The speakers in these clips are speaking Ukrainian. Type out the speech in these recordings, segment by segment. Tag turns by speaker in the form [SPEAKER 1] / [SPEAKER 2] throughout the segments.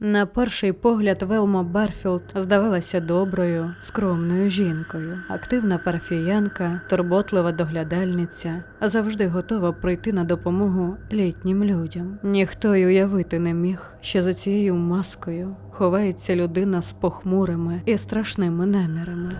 [SPEAKER 1] На перший погляд Велма Барфілд здавалася доброю, скромною жінкою, активна парафіянка, турботлива доглядальниця, завжди готова прийти на допомогу літнім людям. Ніхто й уявити не міг, що за цією маскою ховається людина з похмурими і страшними намірами.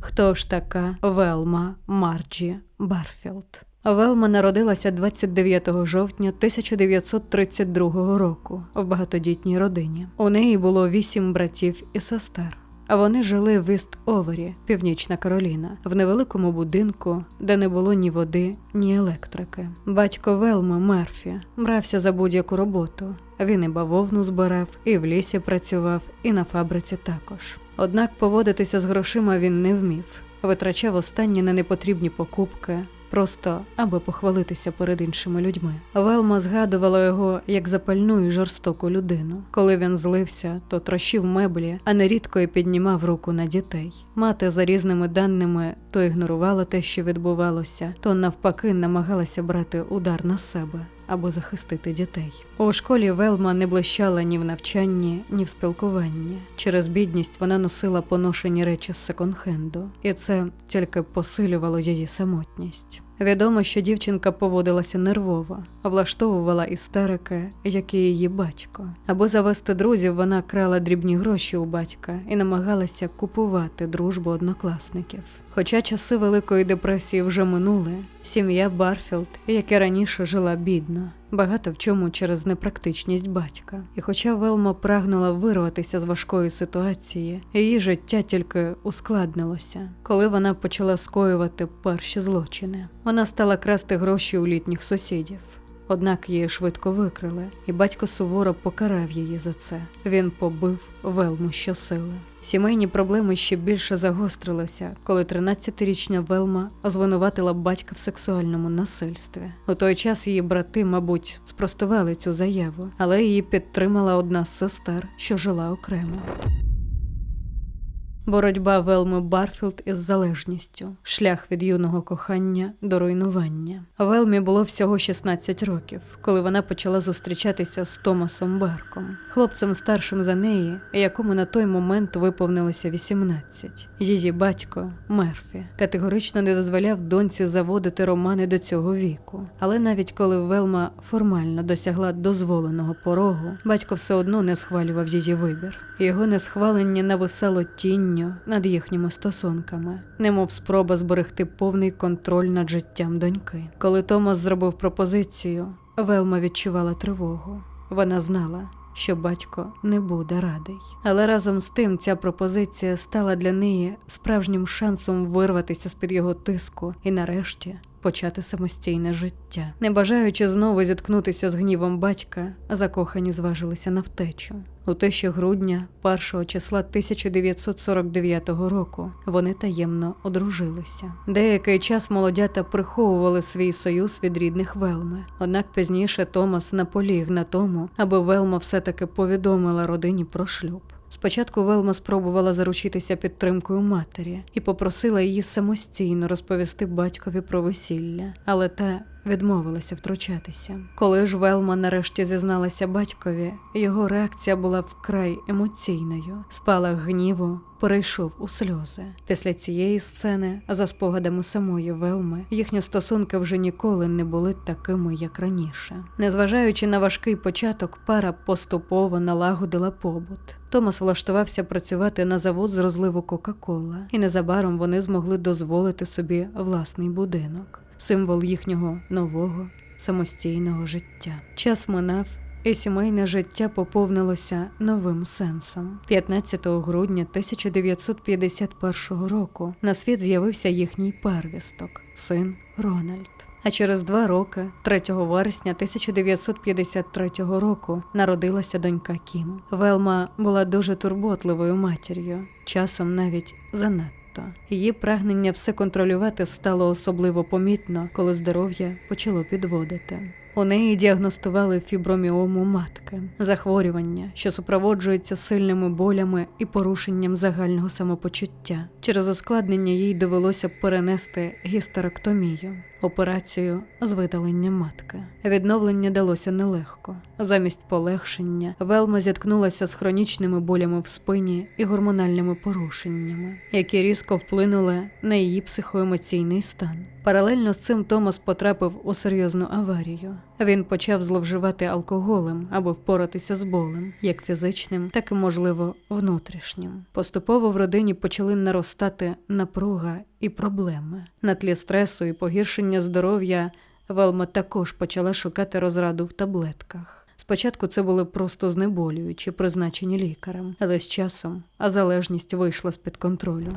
[SPEAKER 1] Хто ж така Велма Марджі Барфілд? Велма народилася 29 жовтня 1932 року в багатодітній родині. У неї було вісім братів і сестер. А вони жили в Іст-Овері, Північна Кароліна, в невеликому будинку, де не було ні води, ні електрики. Батько Велми Мерфі брався за будь-яку роботу. Він і бавовну збирав, і в лісі працював, і на фабриці також. Однак поводитися з грошима він не вмів, витрачав останні на непотрібні покупки, просто аби похвалитися перед іншими людьми. Велма згадувала його як запальну і жорстоку людину. Коли він злився, то трощив меблі, а нерідко й піднімав руку на дітей. Мати за різними даними то ігнорувала те, що відбувалося, то навпаки намагалася брати удар на себе. Аби захистити дітей у школі Велма не блищала ні в навчанні, ні в спілкуванні. Через бідність вона носила поношені речі з секонд-хенду, і це тільки посилювало її самотність. Відомо, що дівчинка поводилася нервово, влаштовувала істерики, як і її батько. Аби завести друзів, вона крала дрібні гроші у батька і намагалася купувати дружбу однокласників. Хоча часи Великої депресії вже минули, сім'я Барфілд, як і раніше, жила бідно, багато в чому через непрактичність батька. І хоча Велма прагнула вирватися з важкої ситуації, її життя тільки ускладнилося, коли вона почала скоювати перші злочини. Вона стала красти гроші у літніх сусідів. Однак її швидко викрили, і батько суворо покарав її за це. Він побив Велму щосили. Сімейні проблеми ще більше загострилися, коли 13-річна Велма звинуватила батька в сексуальному насильстві. У той час її брати, мабуть, спростували цю заяву, але її підтримала одна з сестер, що жила окремо. Боротьба Велми Барфілд із залежністю, шлях від юного кохання до руйнування. Велмі було всього 16 років, коли вона почала зустрічатися з Томасом Барком, хлопцем старшим за неї, якому на той момент виповнилося 18. Її батько Мерфі категорично не дозволяв доньці заводити романи до цього віку. Але навіть коли Велма формально досягла дозволеного порогу, батько все одно не схвалював її вибір. Його несхвалення нависало тінню над їхніми стосунками, немов спроба зберегти повний контроль над життям доньки. Коли Томас зробив пропозицію, Велма відчувала тривогу. Вона знала, що батько не буде радий. Але разом з тим ця пропозиція стала для неї справжнім шансом вирватися з під його тиску і нарешті. Почати самостійне життя, не бажаючи знову зіткнутися з гнівом батька, закохані зважилися на втечу. У тиші грудня, 1 числа 1949 року, вони таємно одружилися. Деякий час молодята приховували свій союз від рідних Велми. Однак пізніше Томас наполіг на тому, аби Велма все-таки повідомила родині про шлюб. Спочатку Велма спробувала заручитися підтримкою матері і попросила її самостійно розповісти батькові про весілля, але та відмовилася втручатися. Коли ж Велма нарешті зізналася батькові, його реакція була вкрай емоційною. Спалах гніву перейшов у сльози. Після цієї сцени, за спогадами самої Велми, їхні стосунки вже ніколи не були такими, як раніше. Незважаючи на важкий початок, пара поступово налагодила побут. Томас влаштувався працювати на завод з розливу Кока-Кола, і незабаром вони змогли дозволити собі власний будинок символ їхнього нового самостійного життя. Час минав. І сімейне життя поповнилося новим сенсом. 15 грудня 1951 року на світ з'явився їхній первісток, син Рональд. А через два роки, 3 вересня 1953 року, народилася донька Кім. Велма була дуже турботливою матір'ю, часом навіть занадто. Її прагнення все контролювати стало особливо помітно, коли здоров'я почало підводити. У неї діагностували фіброміому матки, захворювання, що супроводжується сильними болями і порушенням загального самопочуття. Через ускладнення їй довелося перенести гістеректомію. Операцію з видалення матки. Відновлення далося нелегко. Замість полегшення Велма зіткнулася з хронічними болями в спині і гормональними порушеннями, які різко вплинули на її психоемоційний стан. Паралельно з цим Томас потрапив у серйозну аварію. Він почав зловживати алкоголем, аби впоратися з болем, як фізичним, так і, можливо, внутрішнім. Поступово в родині почали наростати напруга і проблеми. На тлі стресу і погіршення здоров'я Велма також почала шукати розраду в таблетках. Спочатку це були просто знеболюючі, призначені лікарем, але з часом залежність вийшла з-під контролю.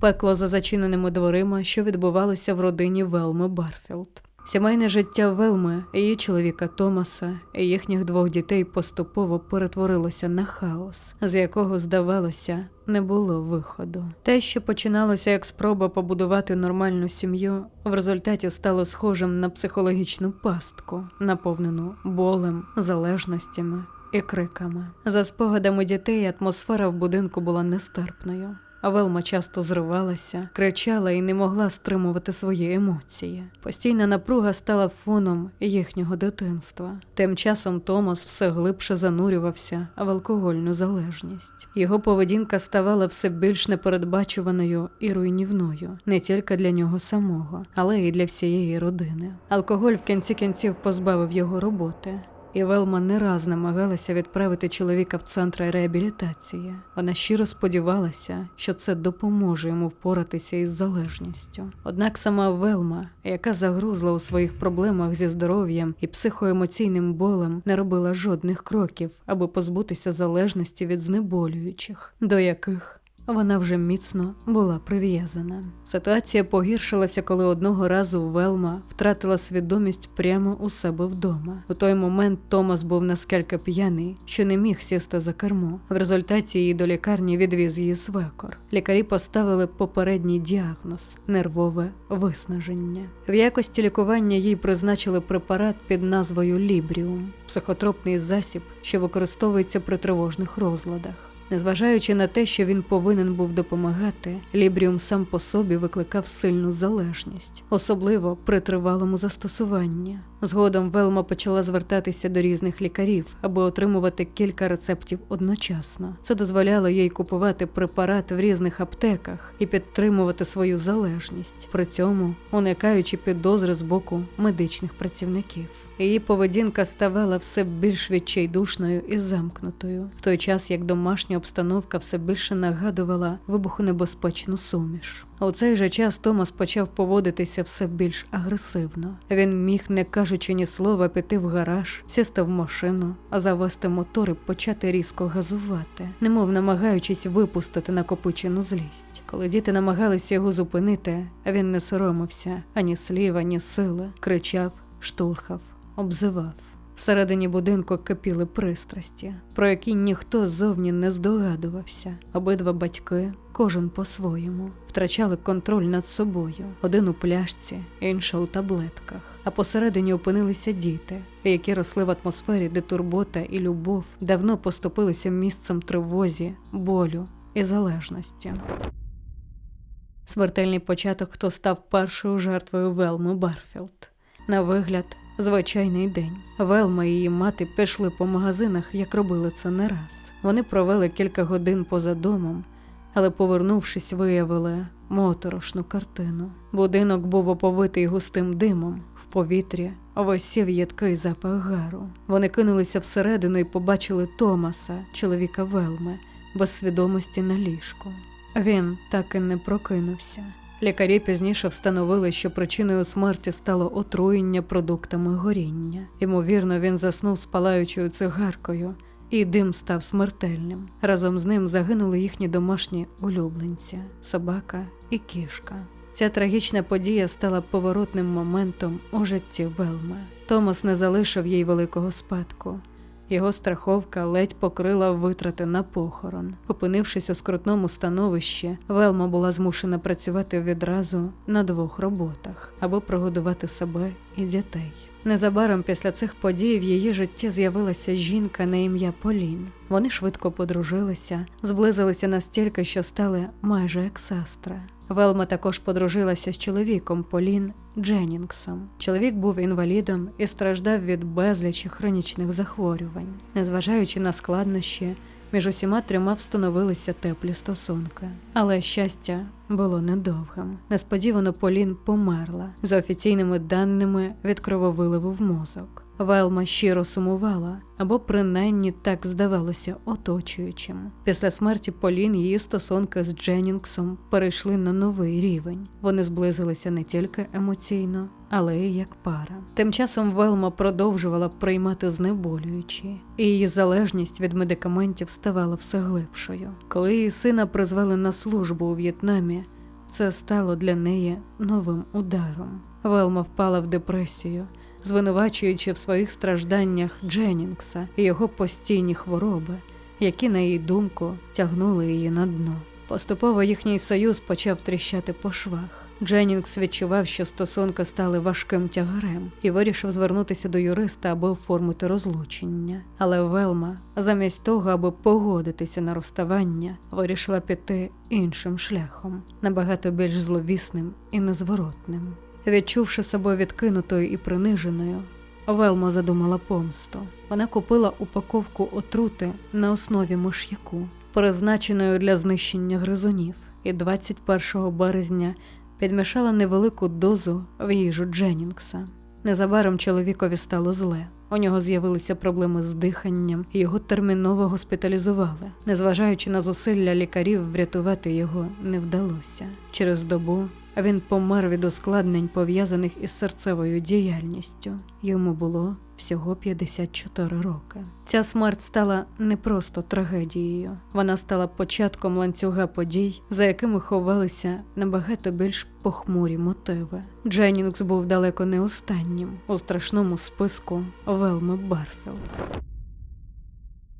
[SPEAKER 1] Пекло за зачиненими дверима, що відбувалося в родині Велми Барфілд. Сімейне життя Велми, її чоловіка Томаса і їхніх двох дітей поступово перетворилося на хаос, з якого, здавалося, не було виходу. Те, що починалося як спроба побудувати нормальну сім'ю, в результаті стало схожим на психологічну пастку, наповнену болем, залежностями і криками. За спогадами дітей, атмосфера в будинку була нестерпною. Велма часто зривалася, кричала і не могла стримувати свої емоції. Постійна напруга стала фоном їхнього дитинства. Тим часом Томас все глибше занурювався в алкогольну залежність. Його поведінка ставала все більш непередбачуваною і руйнівною не тільки для нього самого, але й для всієї родини. Алкоголь в кінці кінців позбавив його роботи. І Велма не раз намагалася відправити чоловіка в центр реабілітації. Вона щиро сподівалася, що це допоможе йому впоратися із залежністю. Однак сама Велма, яка загрузла у своїх проблемах зі здоров'ям і психоемоційним болем, не робила жодних кроків, аби позбутися залежності від знеболюючих, до яких вона вже міцно була прив'язана. Ситуація погіршилася, коли одного разу Велма втратила свідомість прямо у себе вдома. У той момент Томас був наскільки п'яний, що не міг сісти за кермо. В результаті її до лікарні відвіз її свекор. Лікарі поставили попередній діагноз нервове виснаження. В якості лікування їй призначили препарат під назвою Лібріум, психотропний засіб, що використовується при тривожних розладах. Незважаючи на те, що він повинен був допомагати, Лібріум сам по собі викликав сильну залежність, особливо при тривалому застосуванні. Згодом Велма почала звертатися до різних лікарів, аби отримувати кілька рецептів одночасно. Це дозволяло їй купувати препарат в різних аптеках і підтримувати свою залежність, при цьому уникаючи підозри з боку медичних працівників. Її поведінка ставала все більш відчайдушною і замкнутою, в той час як домашня обстановка все більше нагадувала вибухонебезпечну суміш. У цей же час Томас почав поводитися все більш агресивно. Він міг, не кажучи ні слова, піти в гараж, сісти в машину, а завести мотор і почати різко газувати, немов намагаючись випустити накопичену злість. Коли діти намагалися його зупинити, він не соромився ані слів, ані сили, кричав, штурхав, обзивав. Всередині будинку кипіли пристрасті, про які ніхто ззовні не здогадувався. Обидва батьки, кожен по-своєму, втрачали контроль над собою, один у пляшці, інша у таблетках. А посередині опинилися діти, які росли в атмосфері, де турбота і любов давно поступилися місцем тривозі, болю і залежності. Смертельний початок, хто став першою жертвою Велми Барфілд. На вигляд, звичайний день. Велма і її мати пішли по магазинах, як робили це не раз. Вони провели кілька годин поза домом, але, повернувшись, виявили моторошну картину. Будинок був оповитий густим димом, в повітрі висів їдкий запах гару. Вони кинулися всередину і побачили Томаса, чоловіка Велми, без свідомості на ліжку. Він так і не прокинувся. Лікарі пізніше встановили, що причиною смерті стало отруєння продуктами горіння. Ймовірно, він заснув з палаючою цигаркою, і дим став смертельним. Разом з ним загинули їхні домашні улюбленці собака і кішка. Ця трагічна подія стала поворотним моментом у житті Велми. Томас не залишив їй великого спадку. Його страховка ледь покрила витрати на похорон. Опинившись у скрутному становищі, Велма була змушена працювати відразу на двох роботах, аби прогодувати себе і дітей. Незабаром після цих подій в її житті з'явилася жінка на ім'я Полін. Вони швидко подружилися, зблизилися настільки, що стали майже як сестри. Велма також подружилася з чоловіком Полін Дженнінгсом. Чоловік був інвалідом і страждав від безлічі хронічних захворювань. Незважаючи на складнощі, між усіма трьома встановилися теплі стосунки. Але щастя було недовгим. Несподівано Полін померла за офіційними даними від крововиливу в мозок. Велма щиро сумувала, або принаймні так здавалося оточуючим. Після смерті Полін її стосунки з Дженнінгсом перейшли на новий рівень. Вони зблизилися не тільки емоційно, але й як пара. Тим часом Велма продовжувала приймати знеболюючі, і її залежність від медикаментів ставала все глибшою. Коли її сина призвали на службу у В'єтнамі, це стало для неї новим ударом. Велма впала в депресію, звинувачуючи в своїх стражданнях Дженнінгса і його постійні хвороби, які, на її думку, тягнули її на дно. Поступово їхній союз почав тріщати по швах. Дженнінгс відчував, що стосунки стали важким тягарем, і вирішив звернутися до юриста, аби оформити розлучення. Але Велма, замість того, аби погодитися на розставання, вирішила піти іншим шляхом, набагато більш зловісним і незворотним. Відчувши себе відкинутою і приниженою, Велма задумала помсту. Вона купила упаковку отрути на основі миш'яку, призначеною для знищення гризунів, і 21 березня підмішала невелику дозу в їжу Дженнінгса. Незабаром чоловікові стало зле. У нього з'явилися проблеми з диханням, його терміново госпіталізували. Незважаючи на зусилля лікарів, врятувати його не вдалося. Через добу він помер від ускладнень, пов'язаних із серцевою діяльністю. Йому було всього 54 роки. Ця смерть стала не просто трагедією, вона стала початком ланцюга подій, за якими ховалися набагато більш похмурі мотиви. Дженнінгс був далеко не останнім у страшному списку Велми Барфілд.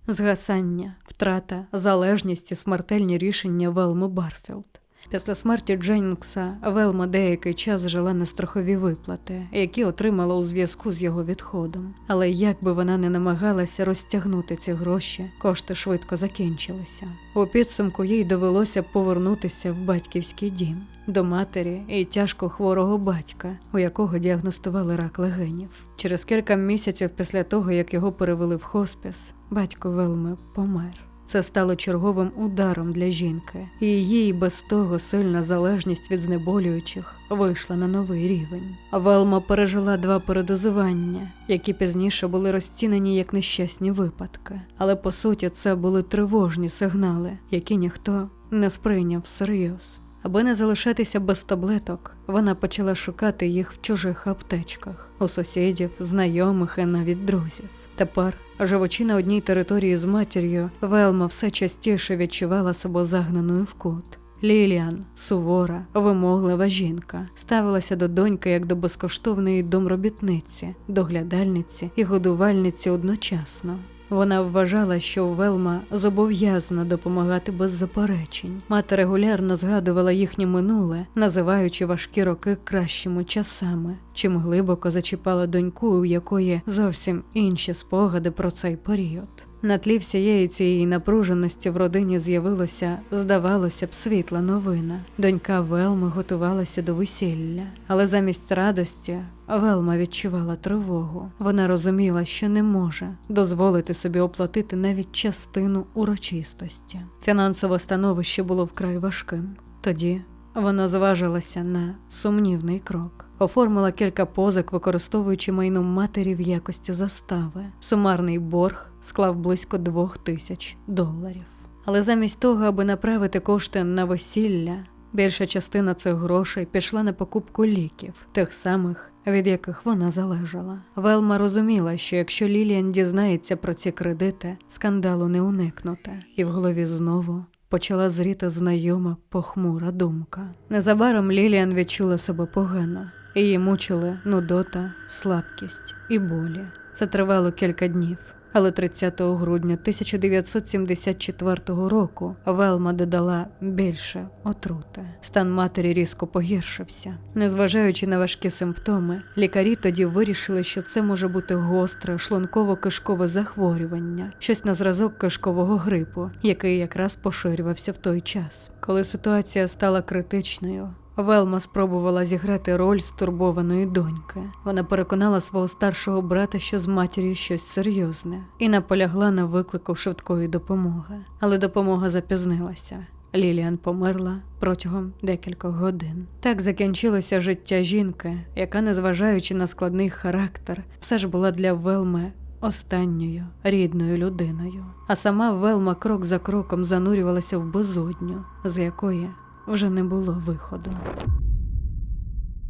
[SPEAKER 1] Згасання, втрата, залежність і смертельні рішення Велми Барфілд. Після смерті Дженнінгса Велма деякий час жила на страхові виплати, які отримала у зв'язку з його відходом. Але як би вона не намагалася розтягнути ці гроші, кошти швидко закінчилися. У підсумку їй довелося повернутися в батьківський дім до матері і тяжко хворого батька, у якого діагностували рак легенів. Через кілька місяців після того, як його перевели в хоспіс, батько Велми помер. Це стало черговим ударом для жінки, і її без того сильна залежність від знеболюючих вийшла на новий рівень. Велма пережила два передозування, які пізніше були розцінені як нещасні випадки. Але по суті це були тривожні сигнали, які ніхто не сприйняв всерйоз. Аби не залишатися без таблеток, вона почала шукати їх в чужих аптечках, у сусідів, знайомих і навіть друзів. Тепер, живучи на одній території з матір'ю, Велма все частіше відчувала себе загнаною в кут. Ліліан, сувора, вимоглива жінка, ставилася до доньки як до безкоштовної домробітниці, доглядальниці і годувальниці одночасно. Вона вважала, що Велма зобов'язана допомагати без заперечень. Мати регулярно згадувала їхнє минуле, називаючи важкі роки кращими часами, чим глибоко зачіпала доньку, у якої зовсім інші спогади про цей період. На тлі всієї цієї напруженості в родині з'явилося, здавалося б, світла новина. Донька Велми готувалася до весілля, але замість радості Велма відчувала тривогу. Вона розуміла, що не може дозволити собі оплатити навіть частину урочистості. Фінансове становище було вкрай важким. Тоді вона зважилася на сумнівний крок. Оформила кілька позик, використовуючи майно матері в якості застави. Сумарний борг склав близько двох тисяч доларів. Але замість того, аби направити кошти на весілля, більша частина цих грошей пішла на покупку ліків, тих самих, від яких вона залежала. Велма розуміла, що якщо Ліліан дізнається про ці кредити, скандалу не уникнути, і в голові знову. Почала зріти знайома похмура думка. Незабаром Ліліан відчула себе погано, її мучили нудота, слабкість і болі. Це тривало кілька днів. Але 30 грудня 1974 року Велма додала більше отрути. Стан матері різко погіршився. Незважаючи на важкі симптоми, лікарі тоді вирішили, що це може бути гостре шлунково-кишкове захворювання, щось на зразок кишкового грипу, який якраз поширювався в той час. Коли ситуація стала критичною, Велма спробувала зіграти роль стурбованої доньки. Вона переконала свого старшого брата, що з матір'ю щось серйозне, і наполягла на виклику швидкої допомоги. Але допомога запізнилася. Ліліан померла протягом декількох годин. Так закінчилося життя жінки, яка, незважаючи на складний характер, все ж була для Велми останньою рідною людиною. А сама Велма крок за кроком занурювалася в безодню, з якої вже не було виходу.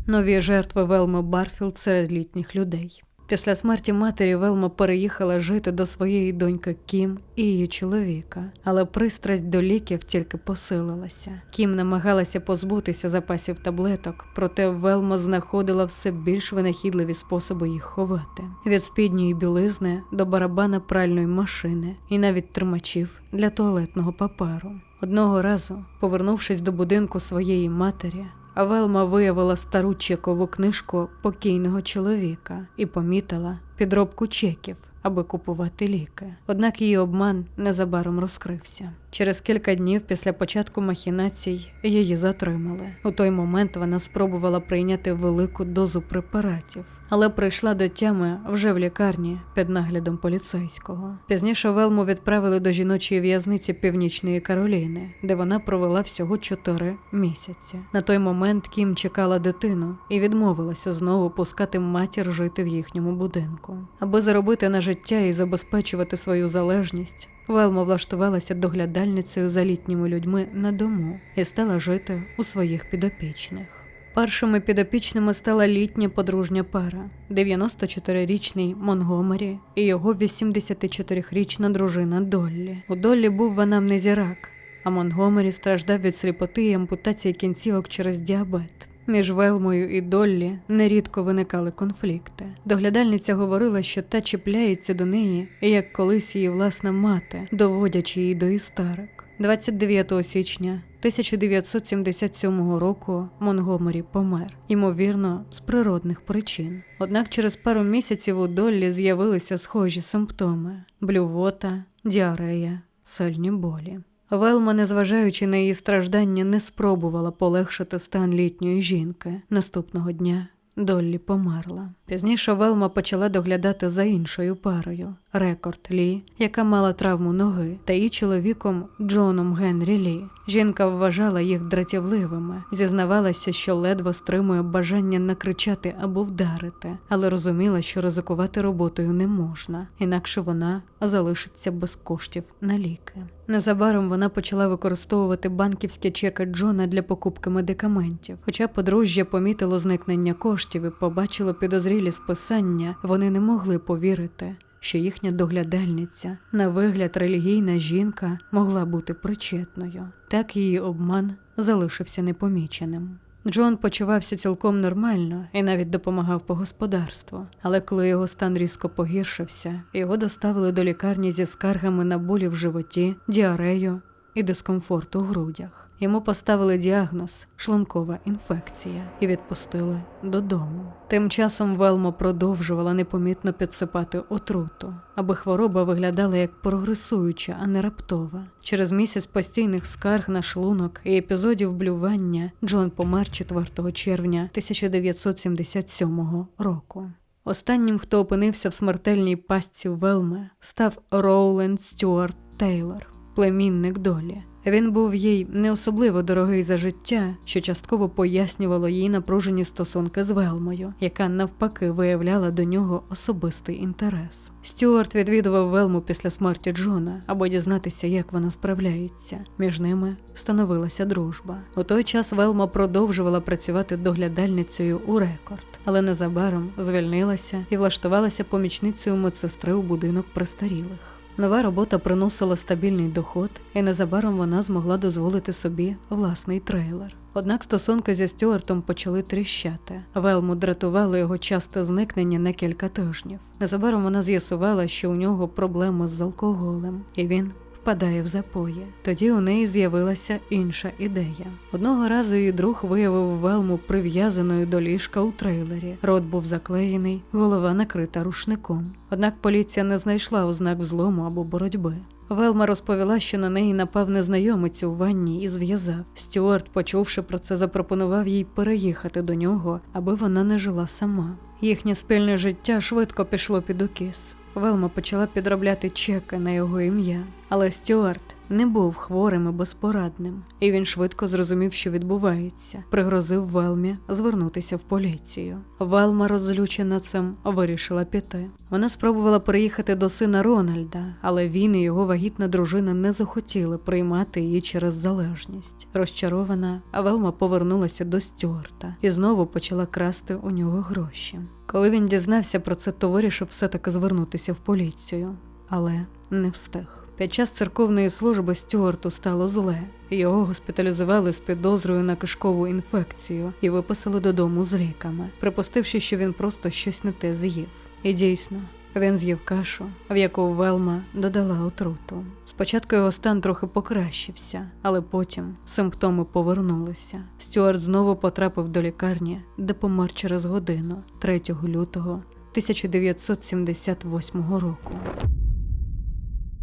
[SPEAKER 1] Нові жертви Велми Барфілд серед літніх людей. Після смерті матері Велма переїхала жити до своєї доньки Кім і її чоловіка, але пристрасть до ліків тільки посилилася. Кім намагалася позбутися запасів таблеток, проте Велма знаходила все більш винахідливі способи їх ховати: від спідньої білизни до барабана пральної машини і навіть тримачів для туалетного паперу. Одного разу, повернувшись до будинку своєї матері, Велма виявила стару чекову книжку покійного чоловіка і помітила підробку чеків, аби купувати ліки. Однак її обман незабаром розкрився. Через кілька днів після початку махінацій її затримали. У той момент вона спробувала прийняти велику дозу препаратів, але прийшла до тями вже в лікарні під наглядом поліцейського. Пізніше Велму відправили до жіночої в'язниці Північної Кароліни, де вона провела всього чотири місяці. На той момент Кім чекала дитину і відмовилася знову пускати матір жити в їхньому будинку, аби заробити на життя і забезпечувати свою залежність. Велма влаштувалася доглядальницею за літніми людьми на дому і стала жити у своїх підопічних. Першими підопічними стала літня подружня пара, 94-річний Монгомері і його 84-річна дружина Доллі. У Доллі був в анамнезі рак, а Монгомері страждав від сліпоти і ампутації кінцівок через діабет. Між Велмою і Доллі нерідко виникали конфлікти. Доглядальниця говорила, що та чіпляється до неї, як колись її власна мати, доводячи її до істарик. 29 січня 1977 року Монгомері помер, ймовірно, з природних причин. Однак через пару місяців у Доллі з'явилися схожі симптоми: блювота, діарея, сильні болі. Велма, незважаючи на її страждання, не спробувала полегшити стан літньої жінки. Наступного дня Доллі померла. Пізніше Велма почала доглядати за іншою парою Рекорд Лі, яка мала травму ноги, та її чоловіком Джоном Генрі Лі. Жінка вважала їх дратівливими, зізнавалася, що ледве стримує бажання накричати або вдарити, але розуміла, що ризикувати роботою не можна, інакше вона залишиться без коштів на ліки. Незабаром вона почала використовувати банківські чеки Джона для покупки медикаментів. Хоча подружжя помітило зникнення коштів і побачило підозрілі списання, вони не могли повірити, що їхня доглядальниця, на вигляд релігійна жінка, могла бути причетною. Так її обман залишився непоміченим. Джон почувався цілком нормально і навіть допомагав по господарству. Але коли його стан різко погіршився, його доставили до лікарні зі скаргами на болі в животі, діарею і дискомфорт у грудях. Йому поставили діагноз шлункова інфекція і відпустили додому. Тим часом Велмо продовжувала непомітно підсипати отруту, аби хвороба виглядала як прогресуюча, а не раптова. Через місяць постійних скарг на шлунок і епізодів блювання Джон помер 4 червня 1977 року. Останнім, хто опинився в смертельній пастці Велми, став Роуленд Стюарт Тейлор, племінник долі. Він був їй не особливо дорогий за життя, що частково пояснювало її напружені стосунки з Велмою, яка навпаки виявляла до нього особистий інтерес. Стюарт відвідував Велму після смерті Джона, аби дізнатися, як вона справляється. Між ними встановилася дружба. У той час Велма продовжувала працювати доглядальницею у рекорд, але незабаром звільнилася і влаштувалася помічницею медсестри у будинок престарілих. Нова робота приносила стабільний доход, і незабаром вона змогла дозволити собі власний трейлер. Однак стосунки зі Стюартом почали тріщати. Велму дратувало його часте зникнення на кілька тижнів. Незабаром вона з'ясувала, що у нього проблеми з алкоголем, і він впадає в запої. Тоді у неї з'явилася інша ідея. Одного разу її друг виявив Велму прив'язаною до ліжка у трейлері. Рот був заклеєний, голова накрита рушником. Однак поліція не знайшла ознак взлому або боротьби. Велма розповіла, що на неї напав незнайомець у ванні і зв'язав. Стюарт, почувши про це, запропонував їй переїхати до нього, аби вона не жила сама. Їхнє спільне життя швидко пішло під укіс. Велма почала підробляти чеки на його ім'я, але Стюарт не був хворим і безпорадним, і він швидко зрозумів, що відбувається. Пригрозив Велмі звернутися в поліцію. Велма, розлючена цим, вирішила піти. Вона спробувала переїхати до сина Рональда, але він і його вагітна дружина не захотіли приймати її через залежність. Розчарована, Велма повернулася до Стюарта і знову почала красти у нього гроші. Коли він дізнався про це, то вирішив все-таки звернутися в поліцію, але не встиг. Під час церковної служби Стюарту стало зле. Його госпіталізували з підозрою на кишкову інфекцію і виписали додому з ліками, припустивши, що він просто щось не те з'їв. І дійсно, він з'їв кашу, в яку Велма додала отруту. Спочатку його стан трохи покращився, але потім симптоми повернулися. Стюарт знову потрапив до лікарні, де помер через годину, 3 лютого 1978 року.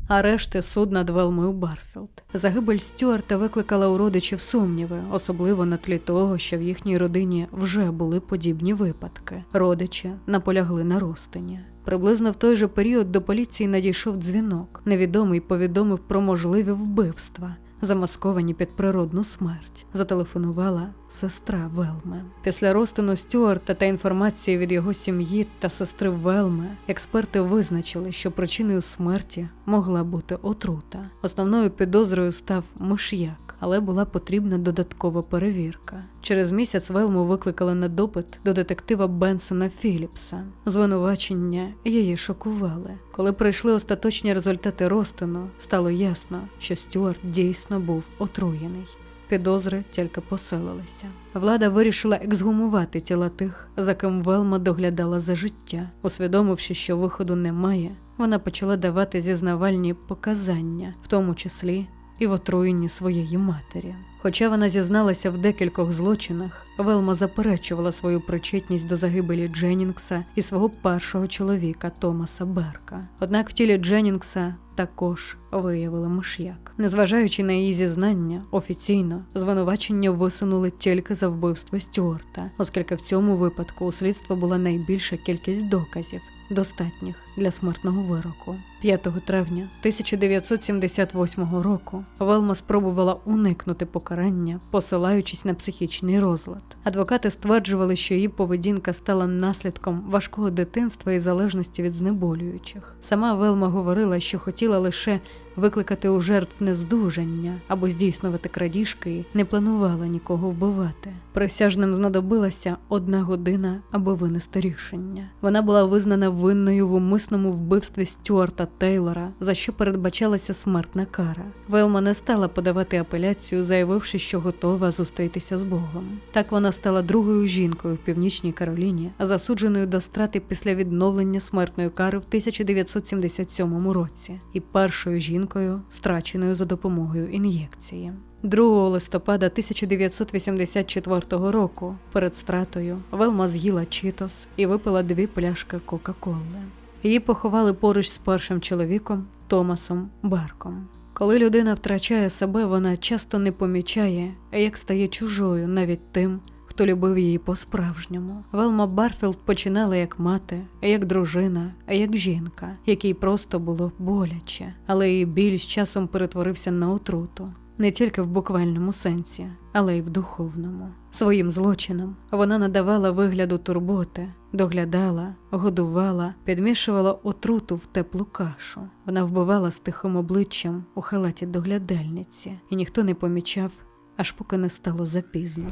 [SPEAKER 1] Арешти суд над Велмою Барфілд. Загибель Стюарта викликала у родичів сумніви, особливо на тлі того, що в їхній родині вже були подібні випадки. Родичі наполягли на розтині. Приблизно в той же період до поліції надійшов дзвінок. Невідомий повідомив про можливі вбивства, замасковані під природну смерть. Зателефонувала сестра Велме. Після розтину Стюарта та інформації від його сім'ї та сестри Велме, експерти визначили, що причиною смерті могла бути отрута. Основною підозрою став миш'як, але була потрібна додаткова перевірка. Через місяць Велму викликали на допит до детектива Бенсона Філіпса. Звинувачення її шокували. Коли прийшли остаточні результати розтину, стало ясно, що Стюарт дійсно був отруєний. Підозри тільки посилилися. Влада вирішила ексгумувати тіла тих, за ким Велма доглядала за життя. Усвідомивши, що виходу немає, вона почала давати зізнавальні показання, в тому числі і в отруєнні своєї матері. Хоча вона зізналася в декількох злочинах, Велма заперечувала свою причетність до загибелі Дженнінгса і свого першого чоловіка Томаса Берка. Однак в тілі Дженнінгса також виявили миш'як. Незважаючи на її зізнання, офіційно звинувачення висунули тільки за вбивство Стюарта, оскільки в цьому випадку у слідства була найбільша кількість доказів, достатніх для смертного вироку. 5 травня 1978 року Велма спробувала уникнути покарання, посилаючись на психічний розлад. Адвокати стверджували, що її поведінка стала наслідком важкого дитинства і залежності від знеболюючих. Сама Велма говорила, що хотіла лише викликати у жертв нездужання або здійснювати крадіжки, і не планувала нікого вбивати. Присяжним знадобилася одна година, аби винести рішення. Вона була визнана винною в умисному вбивстві Стюарта Тейлора, за що передбачалася смертна кара. Велма не стала подавати апеляцію, заявивши, що готова зустрітися з Богом. Так вона стала другою жінкою в північній Кароліні, засудженою до страти після відновлення смертної кари в 1977 році, і першою жінкою, страченою за допомогою ін'єкції. 2 листопада 1984 року перед стратою Велма з'їла чітос і випила дві пляшки Кока-Коли. Її поховали поруч з першим чоловіком Томасом Барком. Коли людина втрачає себе, вона часто не помічає, як стає чужою навіть тим, хто любив її по-справжньому. Велма Барфілд починала як мати, як дружина, як жінка, якій просто було боляче, але її біль з часом перетворився на отруту. Не тільки в буквальному сенсі, але й в духовному. Своїм злочином вона надавала вигляду турботи, доглядала, годувала, підмішувала отруту в теплу кашу. Вона вбивала з тихим обличчям у халаті доглядальниці, і ніхто не помічав, аж поки не стало запізно.